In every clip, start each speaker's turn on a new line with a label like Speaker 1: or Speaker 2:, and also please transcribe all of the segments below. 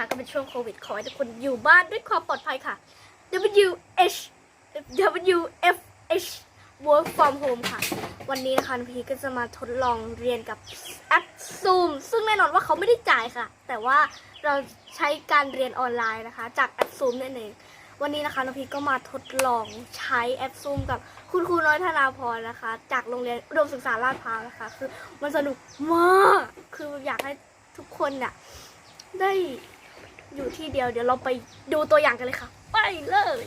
Speaker 1: คะก็เป็นช่วงโควิดขอให้ทุกคนอยู่บ้านด้วยความปลอดภัยค่ะ W H W F H Work from home ค่ะ วันนี้นะคะนพีก็จะมาทดลองเรียนกับแอป Zoom ซึ่งแน่นอนว่าเขาไม่ได้จ่ายค่ะ แต่ว่าเราใช้การเรียนออนไลน์นะคะ จากแอป Zoom นั่นเอง วันนี้นะคะน้องพีก็มาทดลองใช้แอป Zoom กับคุณครูน้อยธนาพรนะคะ จากโรงเรียนอุดมศึกษาลาดพร้าวนะคะ คือมันสนุกมาก คืออยากให้ทุกคนเนี่ยได้ อยู่ที่เดียวเดี๋ยวเราไปดูตัวอย่างกันเลยค่ะ ไปเลย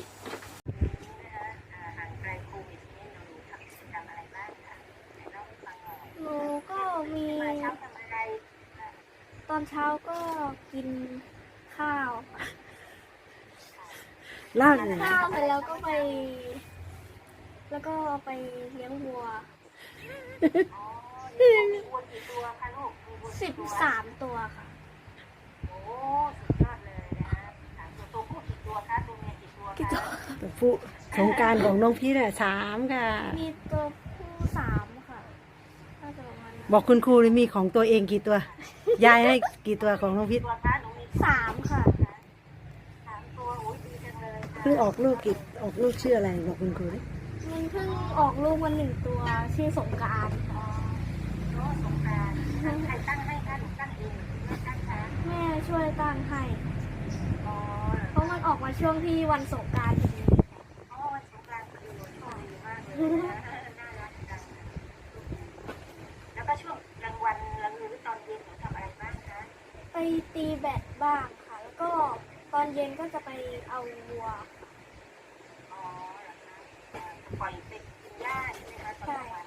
Speaker 2: ห่างไกลโควิดนี่หนูทำกิจกรรมอะไรบ้างคะไหนเล่าให้ฟังหน่อย
Speaker 1: หนูก็มี
Speaker 2: มาเช้าทำอะไร
Speaker 1: ตอนเช้าก็กินข้าว
Speaker 3: ล่า
Speaker 1: ทานข้าวเสร็จแล้วก็ไป แล้วก็ไปเลี้ยงวัว
Speaker 2: อ๋อมีวัวกี่ตัวคะลูกมีวัว
Speaker 1: สิ
Speaker 2: กี่
Speaker 1: บ
Speaker 2: ตัว
Speaker 1: สามตัวค่ะ
Speaker 2: กี่ตัวกี่ตัวคะ
Speaker 3: ตัวผู้สงกรารของน้องพี่น่ะสามค่ะ
Speaker 1: มีตัวผู้สามค่ะน่าจะประมาณนั้น
Speaker 3: บอกคุณครูเลยมีของตัวเองกี่ตัว ยายให้กี่ตัวของน้องพิษ
Speaker 2: ตัวคะหนูมี
Speaker 1: สามค่ะ
Speaker 2: สามตัวโอ้ยดีจังเลยค่ะ
Speaker 3: เพิ่งออกลูกกี่ออกลูกชื่ออะไรบอกคุณครูดิ
Speaker 1: มันเพิ่งออกลูกมาหนึ่งตัวชื่อสงกราร
Speaker 2: อ๋อโอ้สงกรารใครตั้งให้คะหนูตั้งเองหรือไม่ตั้งคะ
Speaker 1: แม่ช่วยตั้งให้
Speaker 2: อ๋อ
Speaker 1: เพราะมันออกมาช่วงที่วันสงกรารพอดี
Speaker 2: อ๋อวันสงกรานต์พอดีโอ้ยดีมากเลยนะน่ารักจังแล้วก็ช่วงกลางวันกลางคืนตอนเย็นหนูทำอะไรบ้างคะ
Speaker 1: ไปตีแบดบ้างค่ะ แล้วก็ตอนเย็นก็จะไปเอาวัว
Speaker 2: อ๋อเหรอคะเอ่อปล่อยไปกินหญ้าใช่ไหมคะตอนกลางวัน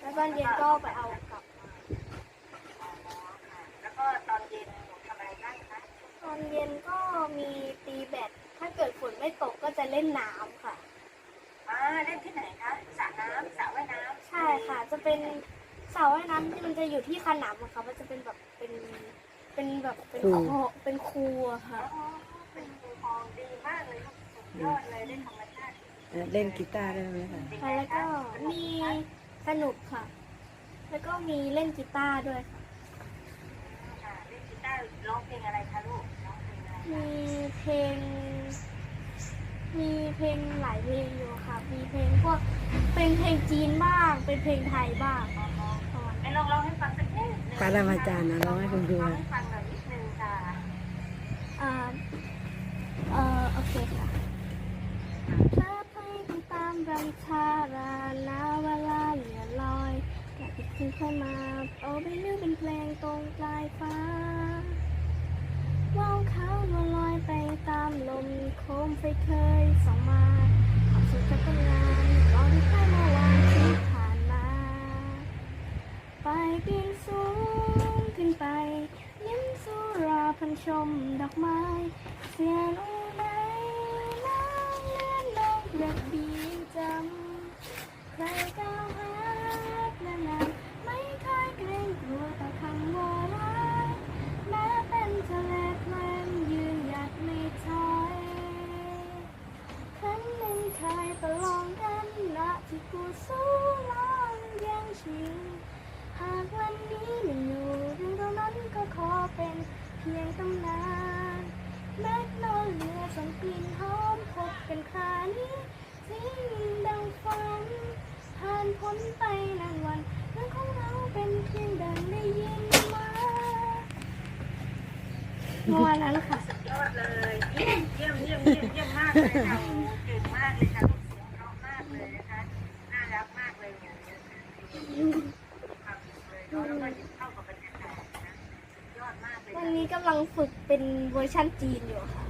Speaker 1: แล้วตอนเย็นก็ไปเอากลับมา
Speaker 2: อ๋อค่ะ แล้วก็ตอนเย็นหนูทำอะไรบ้างคะ
Speaker 1: ตอนเย็นก็มีตีแบด ถ้าเกิดฝนไม่ตกก็จะเล่นน้ำค่ะ
Speaker 2: อ่าเล่นที่ไหนคะสระน้ำสระว่ายน้ำ
Speaker 1: ใช่ค่ะ จะเป็นสระว่ายน้ำที่มันจะอยู่ที่ขนำอะค่ะมันจะเป็นแบบเป็นเป็นแบบเป็นคอเป็นคูอะค่ะ
Speaker 2: อ๋อเป็นคูคลองดีมากเลยลูกสุดยอดเลยเล่นธรรมชาติ
Speaker 3: เอ่อเล่นกีตาร์ได้ไหมคะ
Speaker 2: เป็นไง
Speaker 1: แล้ว
Speaker 2: คะ
Speaker 1: ก็มีสนุกค่ะ แล้วก็มีเล่นกีตาร์ด้วยค่ะ
Speaker 2: ค่ะเล่นกีตาร์ร้องเพลงอะไรคะลูกร้องเพลงอะไรคะ
Speaker 1: มีเพลง มีเพลงหลายเพลงอยู่ค่ะ มีเพลงพวกเป็นเพลงจีนบ้าง เป็นเพลงไทยบ้าง
Speaker 2: อ๋อ
Speaker 1: ประมาณ
Speaker 2: ไหน
Speaker 1: นั้น
Speaker 2: ลองร้องให้ฟังสักนิดนึง
Speaker 3: ปารามาจารย์นะร้องให้คุณครู
Speaker 2: ร้อง
Speaker 3: นะ
Speaker 2: ให้ฟังหน่อยนิดนึงค่ะ
Speaker 1: อ่าเอ่อโอเคค่ะถ้าไปตามรังชารานาเวลาเหลือลอยกลับคืนเข้ามาเอาไปนึกเป็นเพลงตรงปลายฟ้าว่าวเขามาลอยไปตามลมโคมไฟเคย สองมาขอบสุดจะเป็นงานรอที่ใกล้เมื่อวานที่ผ่านมา ไปปีนสูงขึ้นไป ยิ้มสู่ราพันชมดอกไม้ เสียงอูไหนน้ำเลื่อนลงระเบียจำใครกัน ส่งกลิ่นหอมพบกันครานี้สิ่งดังฝันผ่านพ้นไปนานวันเรื่องของเราเป็นเพียงดังได้ยินมาเมื่อวานนั้นค่ะ
Speaker 2: สุดยอดเลยเยี่ยมเยี่ยมเยี่ยมเยี่ยมเยี่ยมมากเลยค่ะเก่งมากเลยค่ะลูกเสียงเพราะมากเลยนะคะน่ารักมากเลยเนี่ยความสุขเลยเนาะแล้วก็ยิ้มเข้ากับบรรยากาศน
Speaker 1: นี้กำลังฝึกเป็นเวอร์ชั่นจีนอยู่ค่ะ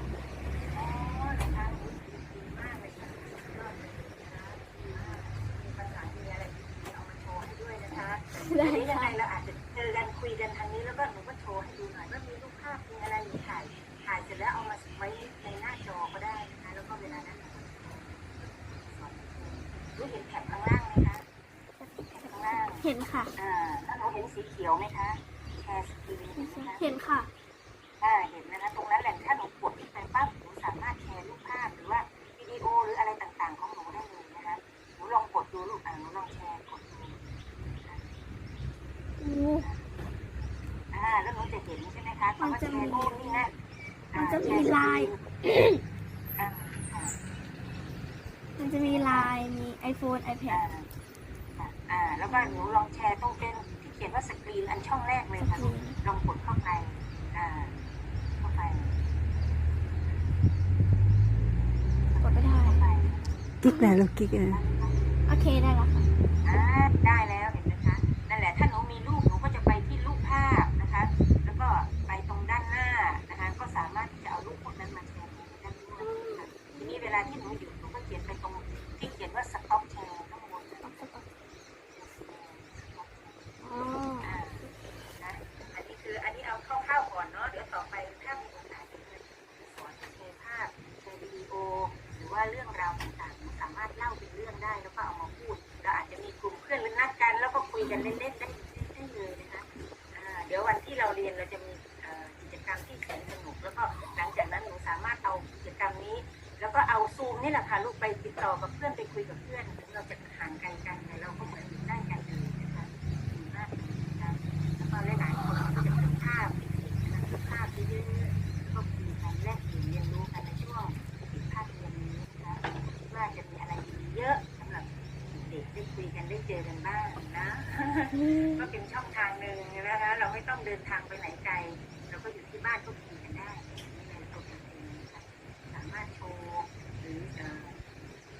Speaker 2: ห็นค่ะ อ่าแล้วหนูเห็นสีเขียวไหมคะแชร์สกรีนเห็นไหมคะ
Speaker 1: เห็นค่ะ
Speaker 2: อ่าเห็นนะคะตรงนั้นแหละถ้าหนูกดไปปั๊บหนูสามารถแชร์รูปภาพหรือว่าวิดีโอหรืออะไรต่างๆ ของหนูได้เลยนะคะหนูลองกดดูลูกอ่าหนูลองแชร์กดดูอ่าแล้วหนูจะเห็นใช่ไหมคะคำว่าแชร์รูปนี่นะ
Speaker 1: มันจะมีลาย
Speaker 2: อ่าค่ะ
Speaker 1: มันจะมีไลน์มี iPhone
Speaker 2: อ่า
Speaker 1: iPad
Speaker 2: อ่า แล้วก็หนูลองแชร์ตรงเป็นที่เขียนว่าสกรีนอันช่องแรกเลยค่ะลูกลองกดเข้าไปอ่าเข้าไป
Speaker 1: กดไม่ได้
Speaker 2: เข้าไป
Speaker 3: กิ๊กไหนลูกกิ๊กอะ
Speaker 1: โอเคได้แล้วค่ะ
Speaker 2: อ่าได้แล้ว เรียนเราจะมีกิจกรรมที่แสนสนุก แล้วก็หลังจากนั้นหนูสามารถเอากิจกรรมนี้ แล้วก็เอาซูมนี่แหละค่ะลูกไปติดต่อกับเพื่อนไปคุยกับเพื่อนเราจะห่างไกลกันแต่เราก็เหมือน ได้คุยกันได้เจอกันบ้างนะก็เป็นช่องทางหนึ่งนะคะเราไม่ต้องเดินทางไปไหนไกลเราก็อยู่ที่บ้านก็คุยกันได้นี่ในตัวเองนะคะสามารถโชว์หรือเอ่อ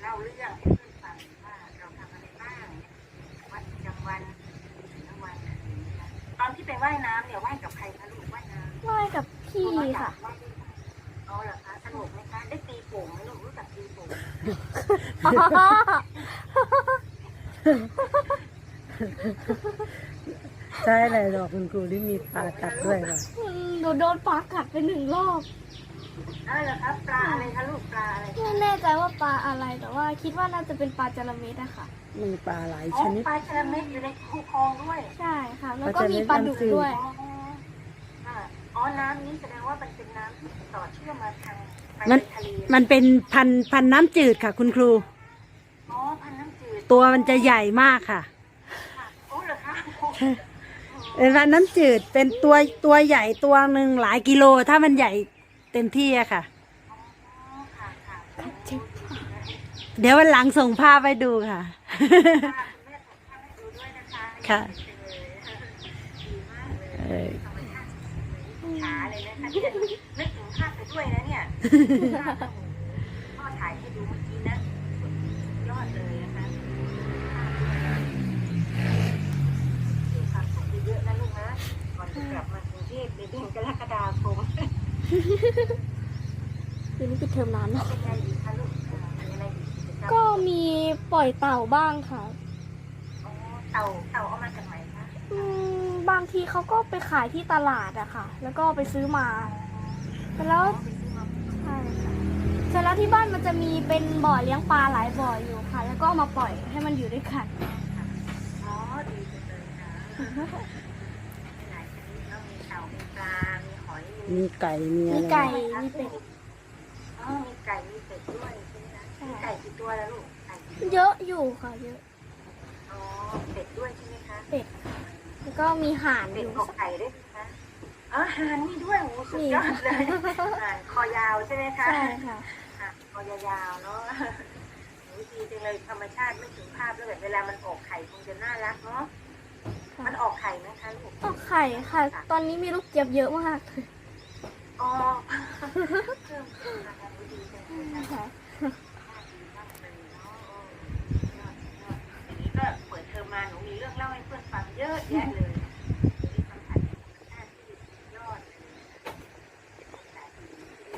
Speaker 2: เล่าเรื่องให้เพื่อนฟังว่าเราทำอะไรบ้างวันประจำวันแต่ละวันอะไรอย่างเงี้ยค่ะตอนที่ไปว่ายน้ำเนี่ยว่ายกับใครคะลูกว่ายน้ำ
Speaker 1: ว่ายกับพี่ค่ะ
Speaker 2: ว่ายด้วยกันอ๋อเหรอคะสนุกไหมคะได้ตีโป่งไหมลูกรู้จักตีโป่งไหม
Speaker 3: ใช่เลยหรอกคุณครูที่มีปลากัดด้วยเหรอ
Speaker 1: หนูโดนปลากัดไปหนึ่งรอบ
Speaker 2: อ๋อเหรอคะปลาอะไรคะลูกปลาอะไร
Speaker 1: ไม่แน่ใจว่าปลาอะไรแต่ว่าคิดว่าน่าจะเป็นปลาจระเม็ดอะค่ะ
Speaker 3: มีปลาหลาย
Speaker 2: อ๋อ
Speaker 3: ชนิด
Speaker 2: ปลาจระเม็ดอยู่ในคูคลองด้วย
Speaker 1: ใช่ค่ะ แล้วก็มีปลาดุกด้วย
Speaker 2: อ๋อค่ะอ๋อน้ำนี้แสดงว่ามันเป็นน้ำที่ต่อเชื่อมมาทางไป
Speaker 3: มัน
Speaker 2: ทะเล
Speaker 3: มันเป็นพันพันน้ำจืดค่ะ คุณครู
Speaker 2: อ๋อพันน้ำจืด
Speaker 3: ตัวมันจะใหญ่มากค่ะ
Speaker 2: ค่ะโอ้เหรอคะ
Speaker 3: เป็นพันน้ำจืดเป็นตัวตัวใหญ่ตัวหนึ่งหลายกิโลถ้ามันใหญ่เต็มที่อะค่ะ
Speaker 2: อ๋อค่ะค่ะ
Speaker 3: เดี๋ยววันหลังส่งภาพไปดูค่ะ
Speaker 2: ค่ะคุณแม่ส่งภาพให้ดูด้วยนะคะ
Speaker 3: ค่ะ
Speaker 2: ดีมากเลย
Speaker 3: เออ
Speaker 2: ธรรมชาติขาเลยนะคะเนี่ยนึกถึงภาพไปด้วยนะเนี่ยภาพโอ้โหพ่อถ่ายให้ดูเมื่อกี้นะสุดยอดเลยนะคะเดี๋ยวความสุขเยอะๆนะลูกนะ ก่อน จะกลับมากรุงเทพในเดือนกรกฎาคม
Speaker 1: คืนนี้ปิดเทอมนานเนาะ
Speaker 2: เป็นไงดีคะลูกเอ่อมีอะไรดีกิจกรรม
Speaker 1: ก็มีปล่อยเต่าบ้างค่ะ
Speaker 2: อ๋อเต่าเต่าเอามาจากไหนคะ
Speaker 1: อืมบางทีเขาก็ไปขายที่ตลาดอะค่ะ แล้วก็ไปซื้อมาแต่แล้ว
Speaker 2: ไปซื้อมา
Speaker 1: ใช่ค่ะเสร็จแล้วที่บ้านมันจะมีเป็นบ่อเลี้ยงปลาหลายบ่ออยู่ค่ะ แล้วก็เอามาปล่อยให้มันอยู่ด้วยกัน
Speaker 2: อ๋อดีจังเลยค่ะมีหลายชนิดเนาะมีเต่า มีปลา มีหอย มี
Speaker 3: มีไก่มีอะ
Speaker 1: มี
Speaker 3: ไร
Speaker 1: ไก่ มีเป็ด
Speaker 2: อ๋อมีไก่มีเป็ดด้วยใช่ไหมคะ
Speaker 1: ใช่
Speaker 2: มีไก่กี่ตัวแล้วลูกไก่กี่ตัว
Speaker 1: เยอะอยู่ค่ะเยอะ
Speaker 2: อ๋อเป็ดด้วยใช่ไหมคะ
Speaker 1: เป็ดแล้วก็มีห่านอ
Speaker 2: เป็ด
Speaker 1: ยู่
Speaker 2: กับไก่ด้วยไหมคะอ๋อห่านนี่ด้วยโอ้โหสุดยอดเลยห่านคอยาวใช่ไหมคะ
Speaker 1: ใช่ค่ะ
Speaker 2: ห่านคอยาวๆเนาะโอ้ยดีจังเลยธรรมชาติไม่ถึงภาพแล้วแบบเวลามันออกไข่คงจะน่ารักเนาะมันออกไข่ไหมคะลูก
Speaker 1: ออกไข่ค่ะ ตอนนี้มีลูกเจี๊ยบเยอะมากเลย
Speaker 2: อ๋อเพิ่มขึ้นนะคะดีจังเลยนะคะ
Speaker 1: ค่ะ
Speaker 2: ดีมากเลยเนาะยอดยอดอย่างนี้ก็เปิดเทอมมาหนูมีเรื่องเล่าให้เพื่อนฟังเยอะแยะเลยมีสัมผัสธรรมชาติที่ยอดเลยโอกาสดีที่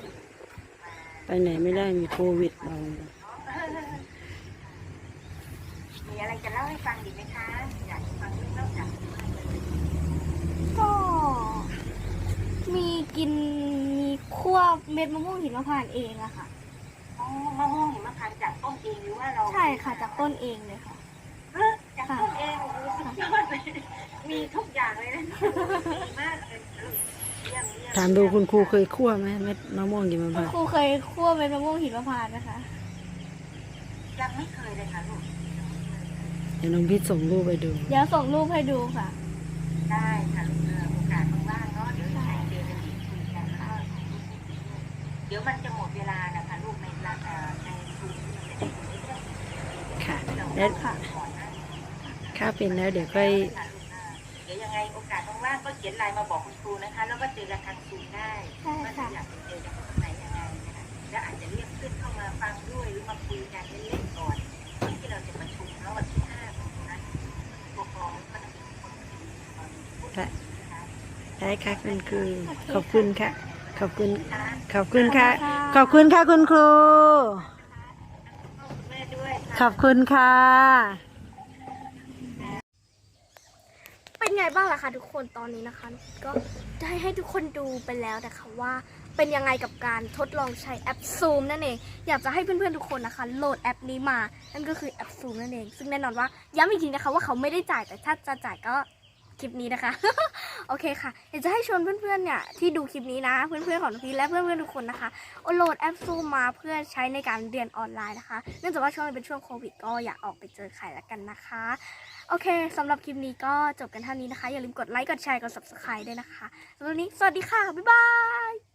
Speaker 2: มา
Speaker 3: ไปไหนไม่ได้มีโควิดเอา
Speaker 2: เนาะมีอะไรจะเล่าให้ฟังดีไหมคะ อยากจะฟังเรื่องเล่าจากคุณแม่เลย
Speaker 1: ก็ มีกินมีคั่วเม็ดมะม่วงหิมพานต์เองอะค่ะ
Speaker 2: อ๋อมะม่วงหิมพานต์จากต้นเองหรือว่าเรา
Speaker 1: ใช่ค่ะจากต้นเองเลยค่ะ
Speaker 2: เอ้อจากต้นเองโอ้โหสุดยอดเลยมีทุกอย่างเลยนะดีมากเลยเยี่ยมเยี่ยม
Speaker 3: ถามดูคุณครูเคยคั่วไหมเม็ดมะม่วงกินมะพร้าว
Speaker 1: ครูเคยคั่วเม็ดมะม่วงหิมพานต์นะคะ
Speaker 2: ยังไม่เคยเลยค่ะลูก
Speaker 3: เดี๋ยวน้องพิษส่งรูปไปดู
Speaker 1: เดี๋ยวส่งรูปให้ดูค่ะ
Speaker 2: ได้ค่ะลูกเออโอกาสว่างๆเนาะเดี๋ยวใช้เจอกันอีกคุยกันแล้วก็ เดี๋ยวมันจะหมดเวลานะคะลูกในร้านเอ่อในซูมมันจะได้อยู่ได้แค่
Speaker 3: ค่ะ
Speaker 2: เรา
Speaker 3: แล้ว
Speaker 2: ค่ะก่อนหน้านี้
Speaker 3: ค่าเป็นแล้วเดี๋ยวค่อย
Speaker 2: ค่ะลูกหน้าเดี๋ยวยังไงโอกาสว่างๆก็เขียนไลน์มาบอกคุณครูนะคะ แล้วก็เจอกันทางซูมได้
Speaker 1: ใช่
Speaker 2: ว่า
Speaker 1: ค่ะ
Speaker 2: จะอยากจะเจอกันตรงไหนยังไงนะคะแล้วอาจจะเรียกขึ้นเข้ามาฟังด้วยหรือมาคุยกันเล่นๆก่อนก่อนที่เราจะประชุมแล้ววันที่ห้าตรงนั้นปกครองก็จะเป็นคนพูด
Speaker 3: ค่ะ
Speaker 2: นะคะ
Speaker 3: ได้ค่ะคุณครูขอบคุณค่ะ ขอบคุณ
Speaker 2: ค่ะ
Speaker 3: ขอบคุณค่ะ
Speaker 1: ข
Speaker 3: ข
Speaker 1: อ
Speaker 3: อ
Speaker 1: บบคุ
Speaker 3: คุณ
Speaker 1: ณ
Speaker 3: ค่ะ
Speaker 1: ค่ะ
Speaker 3: คุณครู
Speaker 2: คุณแม่ด้วยค่ะ
Speaker 3: ขอบคุณค่ะ
Speaker 1: เป็นไงบ้างล่ะคะทุกคนตอนนี้นะคะ ก็ได้ให้ทุกคนดูไปแล้วนะคะว่าเป็นยังไงกับการทดลองใช้แอป Zoom นั่นเอง อยากจะให้เพื่อนๆทุกคนนะคะ โหลดแอปนี้มา นั่นก็คือแอป Zoom นั่นเอง ซึ่งแน่นอนว่าย้ำอีกทีนะคะว่าเขาไม่ได้จ่ายแต่ถ้าจะจ่ายก็ คลิปนี้นะคะ โอเคค่ะอยากจะให้ชวนเพื่อนๆเนี่ยที่ดูคลิปนี้นะ เพื่อนๆของพี่และเพื่อนๆทุกคนนะคะโหลดแอปซูมมาเพื่อใช้ในการเรียนออนไลน์นะคะ เนื่องจากว่าช่วงนี้เป็นช่วงโควิดก็อยากออกไปเจอใครละกันนะคะ โอเคสำหรับคลิปนี้ก็จบกันเท่านี้นะคะ อย่าลืมกดไลค์กดแชร์กด subscribe ด้วยนะคะสำหรับวันนี้สวัสดีค่ะบ๊ายบาย